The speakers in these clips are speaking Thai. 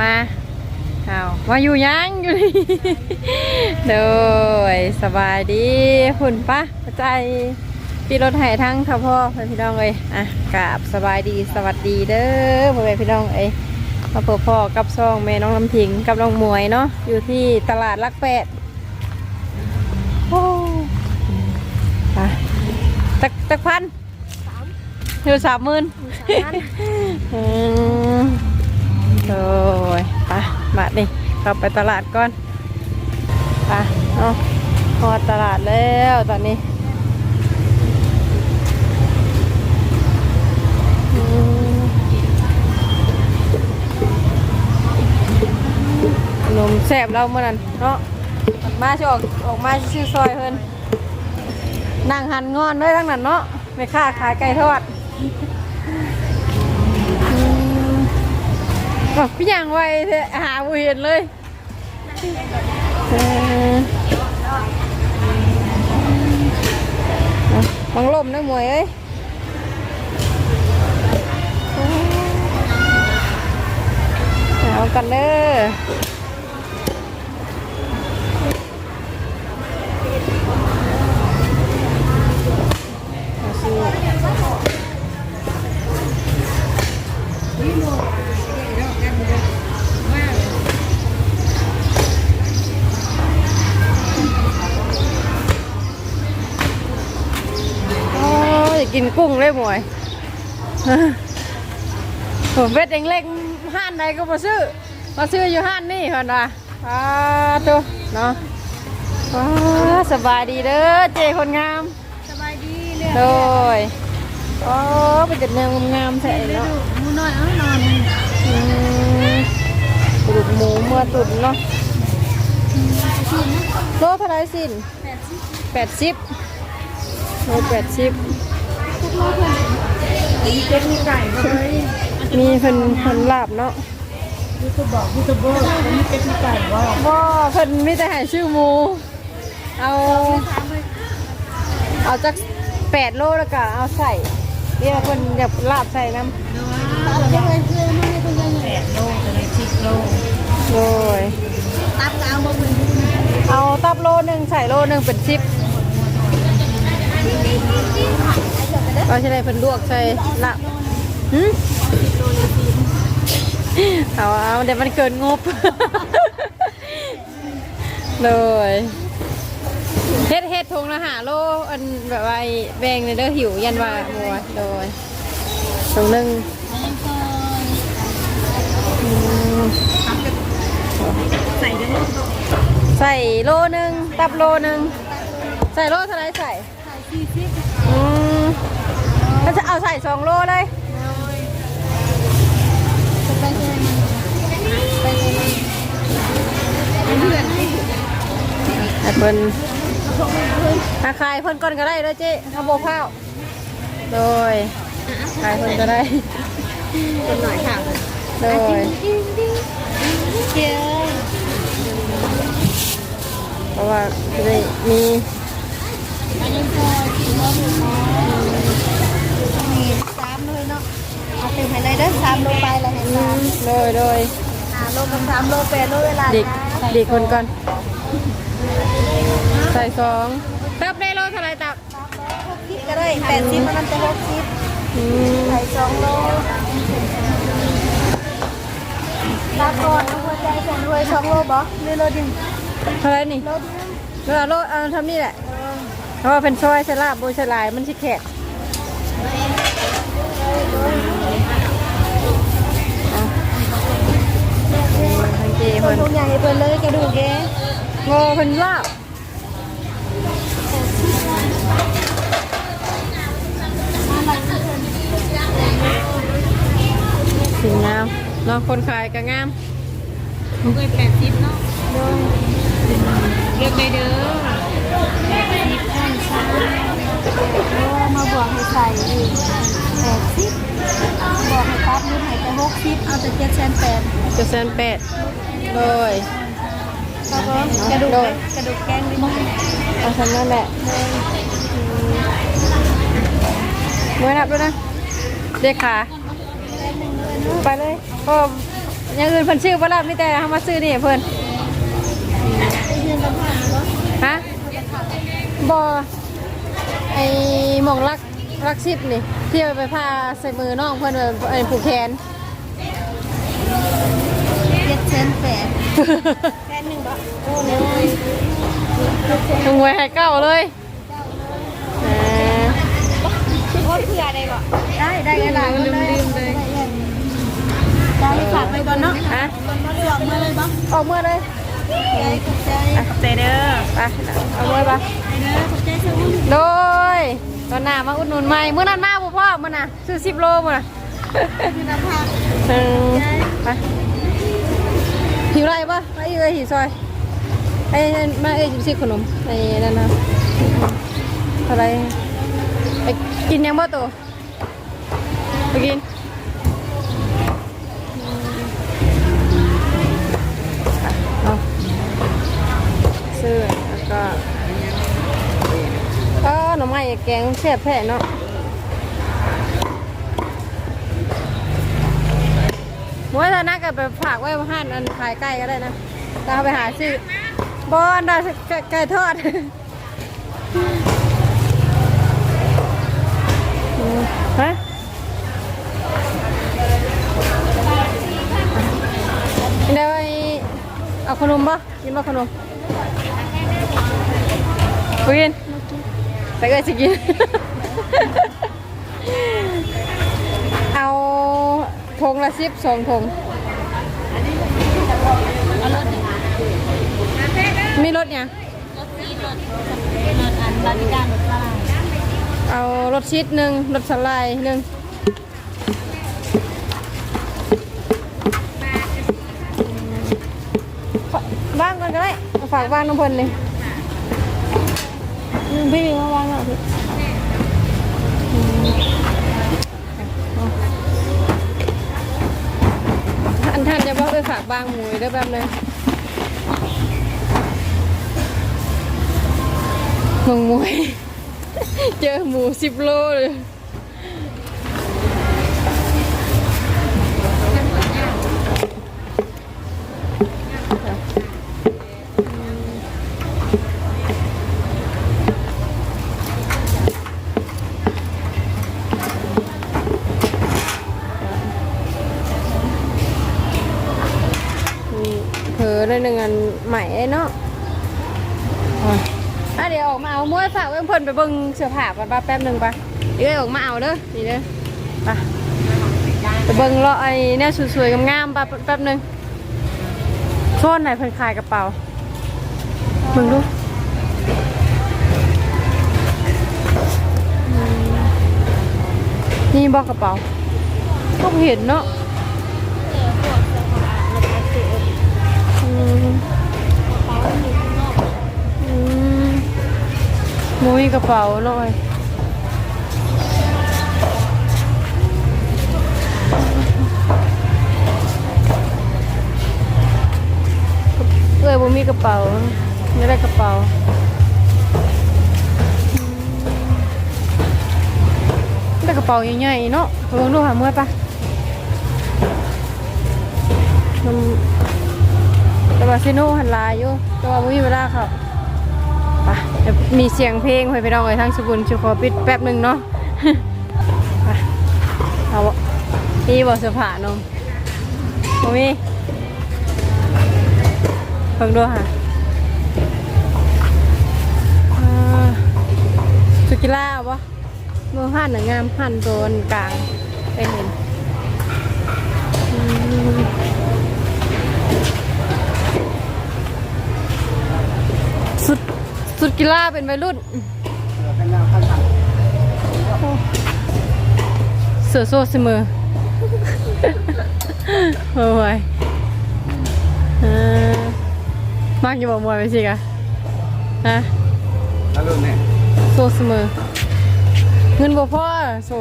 มาเอามาอยู่ยังอยู่นี่โดยสบายดีหุ่นปะเข้าใจพี่รถไห้ทั้งท่าพ่อเพื่อนพี่น้องเลยอะกราบสบายดีสวัสดีเด้อพ่อแม่พี่น้องเอ้ยมาพบพ่อกับซองแม่น้องลำพิงกับน้องมวยเนาะอยู่ที่ตลาดลักแปดโอ้ไปตักตักพันอยู่สามหมื่นอืม โอ้ยไปมาดิกลับไปตลาดก่อนไปเนาะพอตลาดแล้วตอนนี้นมแซ่บเราเมื่อนั้นเนาะมาชิออกออกมาชื่อซอยเพิ่นนั่งหันงอนด้วยทั้งนั้นเนาะไม่ค่าขายไก่ทอด บอกพี่ยังไวเถอะหาบุเห็นเลยเออเอาบังลมนะหมวยเอ้ยเอากันเด้อ กกินกุ้งเลยหมวยผมเวทเองเล็กห้านใดก็มาซื้อมาซื้ออยู่ห้านนี่คนว่าอ้าตัวเนาะว้าสบายดีเด้อเจคนงามสบายดีเรื่โดยโอ้เป็นจัดแนวงามๆแท้เนาะมูน้อยเอ้ยนอนอืมกระดูกหมูเมื่อตุ่นเนาะโลเท่าไหรสินแปดสิบแปดสิบโลแปดสิบ มีเจ็ดมีไก่เลยมีเพิ่นเพิ่นลาบเนาะยูทูบบอกยูทูบเบอร์มีเจ็ดมีไก่ว่าบ่เพิ่นมีแต่ให้ชื่อหมู เอา เอาจักแปดโลแล้วก็เอาใส่เดี๋ยวเพิ่นอยากลาบใส่น้ำแปดโลจะเลยสิบโลโดยตับก็เอามาเป็นเอาตับโลหนึ่งใส่โลหนึ่งเป็นสิบ ก็จะได้เป็นลวกใส่ลาบหึเอาเอาเดี๋ยวมันเกินงบเลยเฮ็ดเฮ็ดทงละหาโลอันแบบว่าไอ้แบงในเด้อหิวยันว่ามัวโดยตรงหนึ่งอืมใส่ได้ใส่โลหนึ่งตับโลหนึ่งใส่โลเท่าไรใส่ใส่สี่สิบอืม ก็จะเอาใส่สองโลเลยจะไปเจอมันไปเจอมันเพื่อนให้เพิ่นถ้าขายเพิ่นก่อนก็ได้เด้อเจ๊ข้าวโบข้าวโดยขายเพิ่นก็ได้เป็นหน่อยค่ะโดยเจ้าเพราะว่าจะได้มีอันนี้พอกินแล้วมีสามเลยเนาะ เอาเต็มให้เลยเด้อสามโลไปแล้วให้อืสามมโดยโดยอ่าโลกับสามโลแปดโลเวลาเด็กเด็กคนก่อน ใส่สองตับได้โลเท่าไรตับหกสิบก็ได้แปดสิบมันจะหกสิบอืมใส่สองโลตาก่อนเอาหัวใจใส่ด้วยสองโลบ่หรือโลเดียวเท่าไรนี่โลเดียวเออโลเอาทำนี่แหละเพราะว่าเป็นซอยสลาบโบยสลายมันสิแขกเอ เจคเพิ่นนทุกอย่างให้เพิ่นเลยกระดูกแกโงเพิ่นลาบสิงามเนาะคนขายก็งามผมเคยแปดสิบเนาะเลือกได้เด้อแปดสิบท่านชาโอ้มาบวกให้ใส่อีกแปดสิบบอกให้ตับนิดให้แต่หกสิบเอาแต่เจ็ดแสนแปดจะแสนแปด เลยครับผมกระดูกกระดูกแกงนิดนึงเอาทำนั่นแหละมือนับด้วยนะเด็กขาไปเลยก็อย่างอื่นเพิ่นชื่อบ่รับมีแต่เฮามาซื้อนี่เพิ่นฮะบ่ไอ้หมองรักรักชิปนี่ที่ไปพาใส่มือน้องเพิ่นไอผูกแขนเจ็ดเซนแปด แค่หนึ่งบ่โอ้โหลงไว้ให้เก้าเลยอ่าโคตรเผื่อได้บ่ได้ได้กันหลายคนเลยลืมเลยได้ฝากไปก่อนเนาะฮะมาเลือกมาเลยบ่ออกเมื่อเลยใจกับใจใจเด้อไปเอาเมื่อปะเด้อขอบใจเชื่อโดยตอนหน้ามาอุดหนุนใหม่เมื่อนั้นมาบ่พ่อมื่อน่ะซื้อสิบโลมื่อน่ะไป หิวไรปะไอ้เอ้ยหิวซอยไอ้มาเอ้ยจิบซิขนมไอ้นั่นนะอะไรไปกินยังบ่ตัวไปกินเอาซื้อแล้วก็ก็หน่อไม้แกงเสียบแผ่เนาะ มวยธนักก็ไปฝากไว้ห้านอันขายใกล้ก็ได้นะตาไปหาซื้อบอนได้ไก่ทอดอืมฮะเดี๋ยวไอ้เอาขนมปะกินปะขนมกินไปก็จะกิน ละสิบสองถยังรถซีรถรถอันบาริการรถลายเอารถชิดหนึ่งรถสไลด์หนึ่งว่างก่อนก็ได้ฝากว่างน้องเพลินเลยพี่มีมาว่างแล้วพี่อืมเอาอันท่านจะบอกไป ฝากบางหมูได้แบบนึงมงมวยเจอหมูสิบโลเลยนี่เผลอได้หนึ่งอันใหม่ไอ้เนาะ อะเดี๋ยวออกมาเอาม้วยฝากไว้เพิ่นไปเบิ่งเสื้อผ้าก่อนป่ะแป๊บหนึงป่ะเดี๋ยวออกมาเอาเด้อนี่เด้อไปไปเบิ่งเลาะไอ้แนวสวยๆงามๆป่ะแป๊บหนึงโซนไหนเพิ่นขายกระเป๋าเบิ่งดูอืมนี่บอกกระเป๋าก็เห็นเนาะเจอพวกเสื้อผ้าแล้วก็ซื้ออืม กระเป๋าอยู่ข้างนอก อืม มุ้ยกระเป๋าหน่อยเอ้ยบ่มีกระเป๋า ไม่ได้กระเป๋าได้กระเป๋าใหญ่ๆเนาะไปเบิ่งดูหาเมื่อปะมันแต่ว่าซิโน่หันลายอยู่แต่ว่าบ่มีเวลาครับ ปเดี๋ยวมีเสียงเพลงไปไปเราเลยทั้งสบุญชูขอปิดแป๊บหนึ่งเนาะไปเอาบ่นี่บอกเสื้อผ้านมโมมีเพิ่งดูค่ะสุกิล่าเอาปะมือหันหนังงามหันโดนกลางไปเห็น สุดกีฬาเป็นวัยรุ่น เสือโซ่เสมอโอ้ยเออมากอยู่บอกมวยไปสิกะฮะแล้วรุ่นเนี่ยโซ่เสมอเงินบ่พ่อโซ่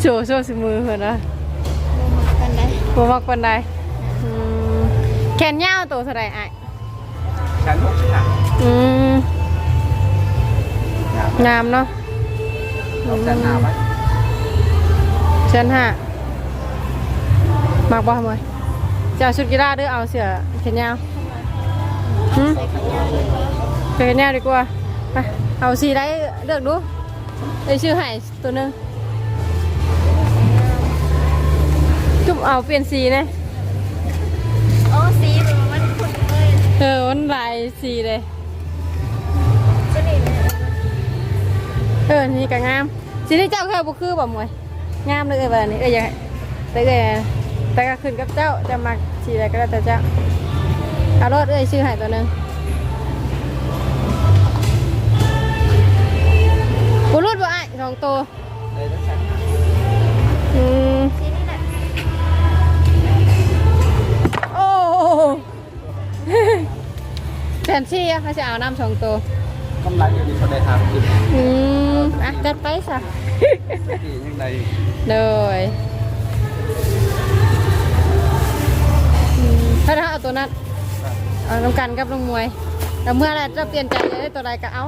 โซ่โซ่เสมอเหรอนะกันได้บ่มักปานใดอืมแขนยาวตัวเท่าไหร่อ้าย ชั้นหกสิบห้าอืมงามเนาะเราจะหาไว้เชิญห้ามากบ่มวยจะเอาชุดกีฬาหรือเอาเสื้อแขนยาวหืมเสื้อแขนยาวดีกว่าไปเอาสีได้เลือกดูได้ชื่อให้ตัวหนึงจุ๊บเอาเปลี่ยนสีนะ เลยเออมันลายสีเลยสนิทเออ นี่ก็งามสีที่เจ้าเคยบุคือบ่มวยงามเลยเออแบบนี้เออยังแต่เออแต่ก็ขึ้นกับเจ้าจะมักสีอะไรก็แล้วแต่เจ้าเอารถเอ้ยชื่อให้ตัวหนึงบุรุษบ่ไอ้ายสองตัว แฟนซี่อะเขาจะเอาน้ำสองตัวกำไรอยู่ที่เขาได้ทำกินอืมอะจัดไปซะที่ยังไงเลยถ้าถ้าเอาตัวนั้นเอาน้ำกันกับน้องมวยแต่เมื่อไรจะเปลี่ยนใจเลยตัวใดก็เอา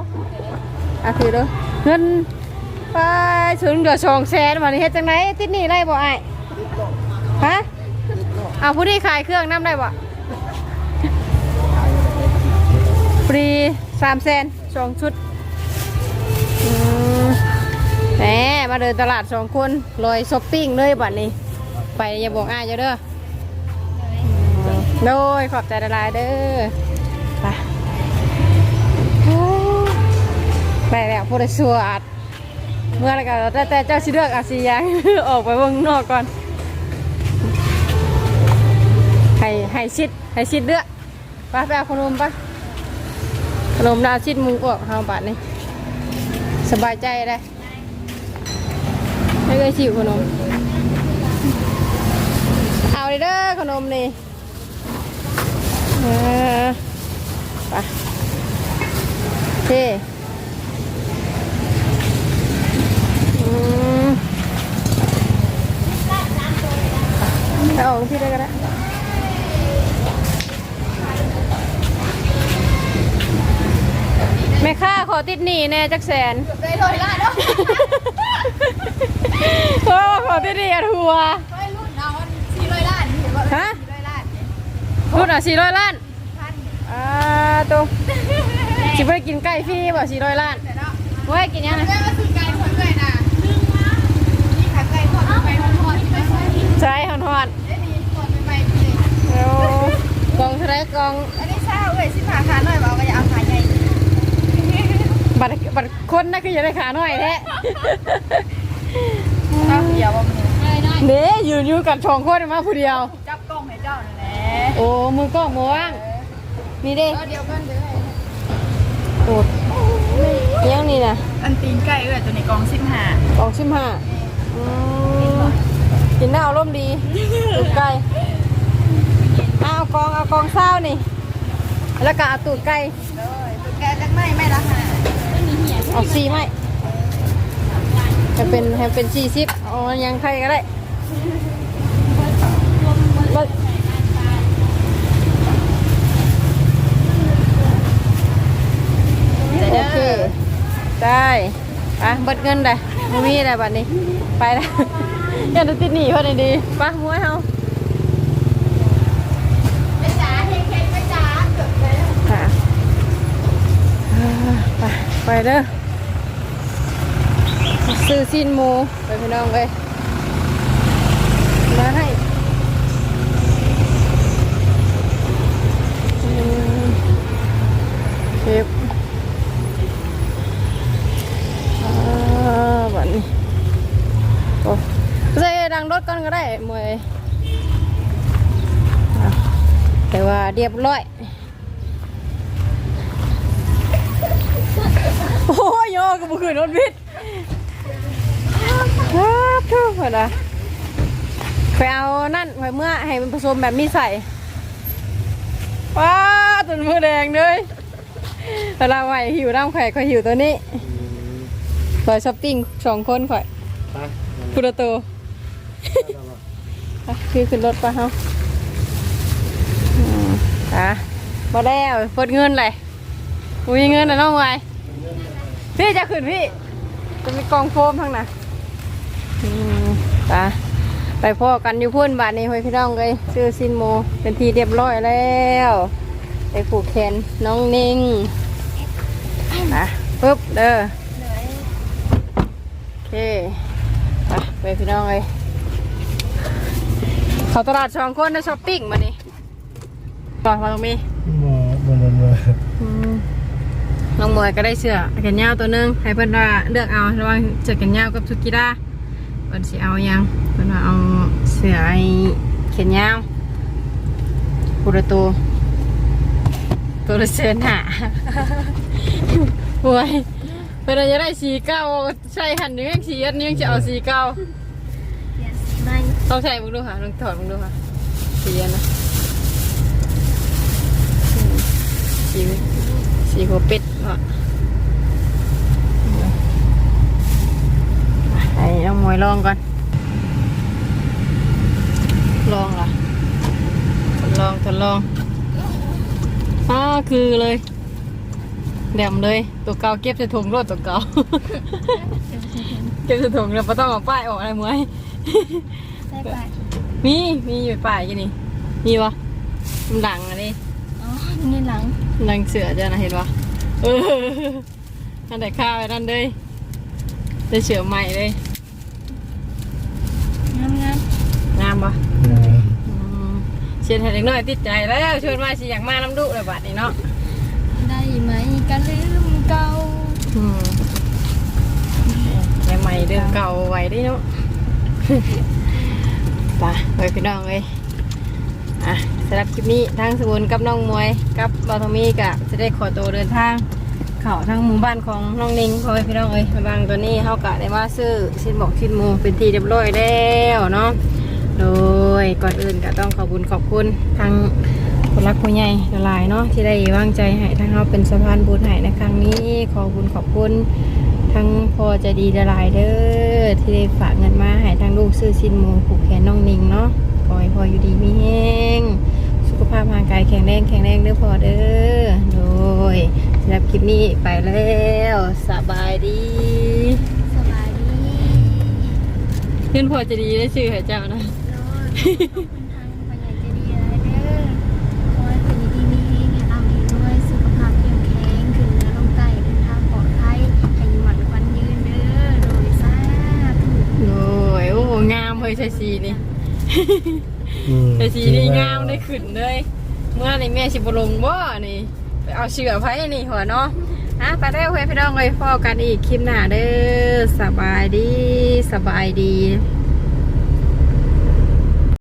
อะคือเด้อเงินไปถึงเดือดสองแสนวันนี้เฮ็ดจังไหนติดหนี่ได้บ่ไอ้ฮะเอาผู้ที่ขายเครื่องน้ำได้บ่ ฟรีสามแสนสองชุดอืมแหมมาเดินตลาดสองคนลอยช้อปปิ้งเลยบัดนี้ ไปอย่าบอกอ้ายเจ้าเด้อโดยขอบใจละลายๆเด้อไปโอ้ไปแล้วพูดได้สวดเมื่อไรก็แต่แต่เจ้าสิเลือกอาซียังออกไปเบิ่งนอกก่อน ให้ให้ชิดให้ชิดเลือกไปไปเอาขนมปะข นมดาชิดมุงออกเฮาบาทนี่สบายใจได้ไม่เคยชิวขนม เอาเลยเด้อขนมนี่ไปโอเคอืมเอาพี่ได้ก็ได้แม่ ค่าขอติดหนี้แน่จักแสนได้ลอยละเนาะโอ้ขอติดหนี้อะทัวร์ไว้รุ่นเอาสี่ร้อยล้านเห็นว่าฮะสี่ร้อยล้านรุ่นอะสี่ร้อยล้านพันอ่าตัวสิไปกินไก่ฟรีบ่สี่ร้อยล้านแต่เนาะเว้ยกินยังไงแม่มาซื้อไก่คนด้วยนะนี่ขายไก่ทอดไก่ทอดทอดไปใส่ใช่ฮอนฮอนได้ดีทอดไปใหม่เลยๆเอากองเท่าไรกอง อันนี้เช้าเอ้ยสิผ่าขาหน่อยบอกว่าอย่าเอาขาใหญ่ บัตรบัตรคนน่ะคือจะได้ขาหน่อยแท้เอาเดียวว่ามันได้ได้เด้ยืนอยู่กับสองคนมาผู้เดียว จับกล้องให้เจ้านั่นแหละโอ้มือกล้องมือว่างนี่เด้เออเดียวกันเด้อโอ้ยังนี่นะอันตีนไก่เอ้ยตัวนี้กองสิบห้ากองชิมห้าอืมกินได้เอาร่มณ์ดีตูดไก่เอาเอากองเอากองเศร้านี่ แล้วก็เอาตูดไก่เลยตัวแกจักไม่ไม่ละค่ะ เอาซีไหมให้เป็นให้เป็นสี่สิบเอายังใครก็ได้เบิดโอเคได้ไปเบิดเงินได้มูมีอะไรบัดนี้ ไปแล้วอย่าจะติดหนีพอดีดีๆไปมวยเฮาไปจ๋าเฮงเฮงไปจ๋าเกือบไปแล้วค่ะอ่าไปไปเด้อ ซื้อซีนหมูไปพี่น้องเลยมาให้เก็บอ่าบันี้โอ้ใส่ดังรถก่อนก็ได้มวยแต่ว่าเรียบร้อย โอ้ยโยกับบุคืนรถวิทย์ ว้าวทุกคนอะไปเอานั่นไปเมื่อให้มันผสมแบบมีใส่ว้าวจนมือแดงเลยเวลาไหวหิวน้ำไข่ข่อยหิวตัวนี้ข่อยช้อปปิ้งสองคนข่อยไปพุระโตอะคือขึ้นรถปะเฮาอืมอะมาแล้วเปิดเงินเลยอุ้ยเงินนะน้องไวพี่จะขึ้นพี่ จะมีกองโฟมทั้งนั้นอืมตา ไปไปพ่อกันอยู่พุ่นบาทนี้เฮ้ยพี่น้องเลยชื่อซินโม เป็นทีเรียบร้อยแล้วไปผูกแขนน้องนิ่งนะปึ๊บเด้อโอเคไปไปพี่น้องเลยเขาตลาดสองคนได้ช้อปปิ้งมานี่ต่อมาตรงนี้บ่บ่บ่บ่อืมน้องมวยก็ได้เสื้อแขนยาวตัวหนึงให้เพื่อนว่าเลือกเอาระหว่างเสื้อแขนยาวกับชุดกีฬา เพื่อนสิเอายังเพื่นว่าเอาเสื้อไอ้แขนยาวปูระตูตัวละเสื้อหนาหวยเพื่อนจะได้สีเก้าใช่หันนี้ยังสีอันนี้ยังจะเอาสีเก้าเปลี่ยนสีใหม่ต้องใส่มึงดูค่ะลองถอดมึงดูค่ะสีอันนะสีสีหัวเป็ดเนาะ ไอ้น้องมวยลองก่อน ลองล่ะทดลองทดลองอ้าคือเลยแดมเลย ตัวเก่าเก็บใส่ถุงรถตัวเก่าเก็บใส่ถุงแล้วไม่ต้องเอาป้ายออกอะไรมวยใส่ไปมีมีอยู่ป่ายกันนี่มีวะมันดังอันนี้อ๋อนี่หลังดังเสือจะนะเห็นวะเออนั่นแต่ข้าวไอ้นั่นเลย ได้เสือใหม่เลยงามงามงามปะเอออืมเชียนให้เด็กน้อยติดใจแล้วชวนมาสิอยากมาน้ำดุเลยบัดนี้เนาะได้ไหมกันลืมเก่าอืมยังใหม่เดิมเก่าไว้ได้เนาะไปไปพี่น้องเลยอะสำหรับคลิปนี้ทางสมุนกับน้องมวยกับบอทอมี่กะจะได้ขอตัวเดินทาง เขาทั้งหมู่บ้านของน้องนิงพ่อแม่พี่น้องเอ้ยบางตัวนี้เขากะได้มาซื้อชิ้นบอกชิ้นมูเป็นทีเรียบร้อยแล้วเนาะโดยก่อนอื่นก็ต้องขอบคุณขอบคุณทางคนรักผู้ใหญ่หลายเนาะที่ได้วางใจให้ทางเราเป็นสะพานบุญให้ในครั้งนี้ขอบคุณขอบคุณทั้งพอใจดีหลายเด้อที่ได้ฝากเงินมาให้ทางลูกซื้อชิ้นมูผูกแขนน้องนิงเนาะขอให้พออยู่ดีมีแห้งสุขภาพร่างกายแข็งแรงแข็งแรงเด้อพอเด้อโดย สำหรับคลิปนี้ไปแล้วสบายดีสบายดีเพื่อนพอจะดีได้ชื่อให้เจ้านะโดยขอบคุณทางปัญญาใจดีอะไรเด้อขอให้เป็นดีมีเฮงให้เราดีด้วยสุขภาพเข้มแข็งขึ้นเนื้อลงใต้เดินทางปลอดภัยให้อยู่หมันควันยืนเด้อโดยสาธุโดยโอ้งามเลยใส่สีนี่อืมใส่สีนี่งามได้ขึ้นเลย เมื่อในแม่สิบลงบ่นี่ ไปเอาเชือกไผนี่หัวเนาะอะไปได้วเพื่อนพี่น้องเลยพอกันอีกคลิปหน้าเด้อสบายดีสบายดี